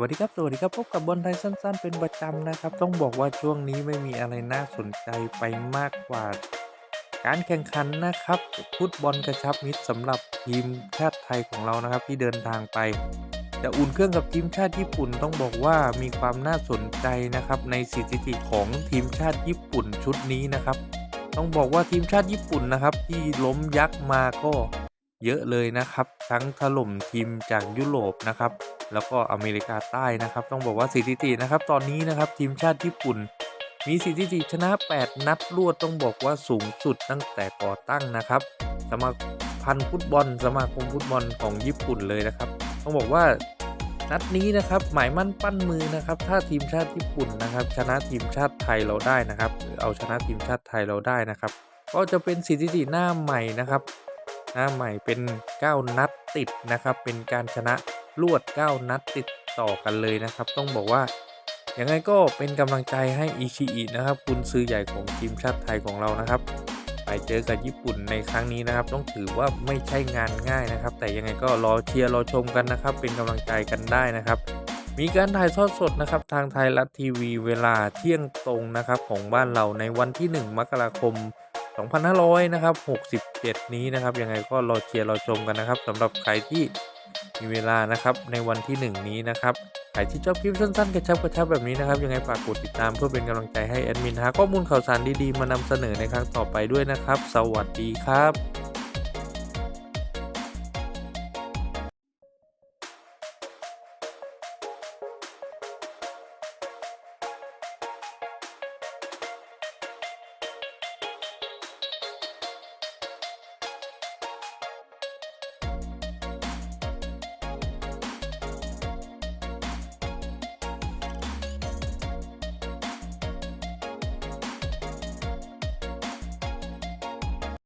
วัสดีครับ สวัสดีครับ พบกับบอลไทยสั้น ๆ เป็นประจำนะครับ ต้องบอกว่าช่วงนี้ไม่มีอะไรน่าสนใจไปมากกว่า การแข่งขันนะครับฟุตบอลกระชับมิตรสำหรับทีมชาติไทยของเรานะครับ ที่เดินทางไป จะอุ่นเครื่องกับทีมชาติญี่ปุ่นต้องบอกว่ามีความน่าสนใจนะครับในสถิติของทีมชาติญี่ปุ่นชุดนี้นะครับ ต้องบอกว่าทีมชาติญี่ปุ่นนะครับ ที่ล้มยักษ์มาก็ เยอะเลยนะครับ ทั้งถล่มทีมจากยุโรปนะครับ แล้วก็อเมริกาใต้นะครับ ต้องบอกว่าสถิตินะครับ ตอนนี้นะครับทีมชาติญี่ปุ่น มีสถิติชนะ 8 นัดรวดต้องบอกว่าสูงสุดตั้งแต่ก่อตั้งนะครับ สมาพันธ์ฟุตบอล สมาคมฟุตบอลของญี่ปุ่นเลยนะครับ ต้องบอกว่านัดนี้นะครับหมายมั่นปั้นมือนะครับ ถ้าทีมชาติญี่ปุ่นนะครับ ชนะทีมชาติไทยเราได้นะครับหรือเอาชนะทีมชาติไทยเราได้นะครับ ก็จะเป็นสถิติหน้าใหม่นะครับ น้าใหม่เป็น 9 นัดติดนะครับ เป็นการชนะรวด 9 นัดติดต่อกันเลยนะครับ ต้องบอกว่ายังไงก็เป็นกำลังใจให้อิชิอินะครับคุณซื้อใหญ่ของทีมชาติไทยของเรานะครับ ไปเจอกับญี่ปุ่นในครั้งนี้นะครับ ต้องถือว่าไม่ใช่งานง่ายนะครับ แต่ยังไงก็รอเชียร์รอชมกันนะครับ เป็นกำลังใจกันได้นะครับ มีการถ่ายทอดสดนะครับ ทางไทยรัฐทีวีเวลาเที่ยงตรงนะครับของบ้านเราในวันที่ 1 มกราคม 2500นะครับ67 นี้นะครับ ยังไงก็รอเชียร์รอชมกันนะครับสำหรับใครที่มีเวลานะครับในวันที่ 1 นี้นะครับใครที่ชอบคลิปสั้นๆกระชับกระชับแบบนี้นะครับยังไงฝากกดติดตามเพื่อเป็นกำลังใจให้แอดมินหาข้อมูลข่าวสารดีๆมานำเสนอในครั้งต่อไปด้วยนะครับ สวัสดีครับ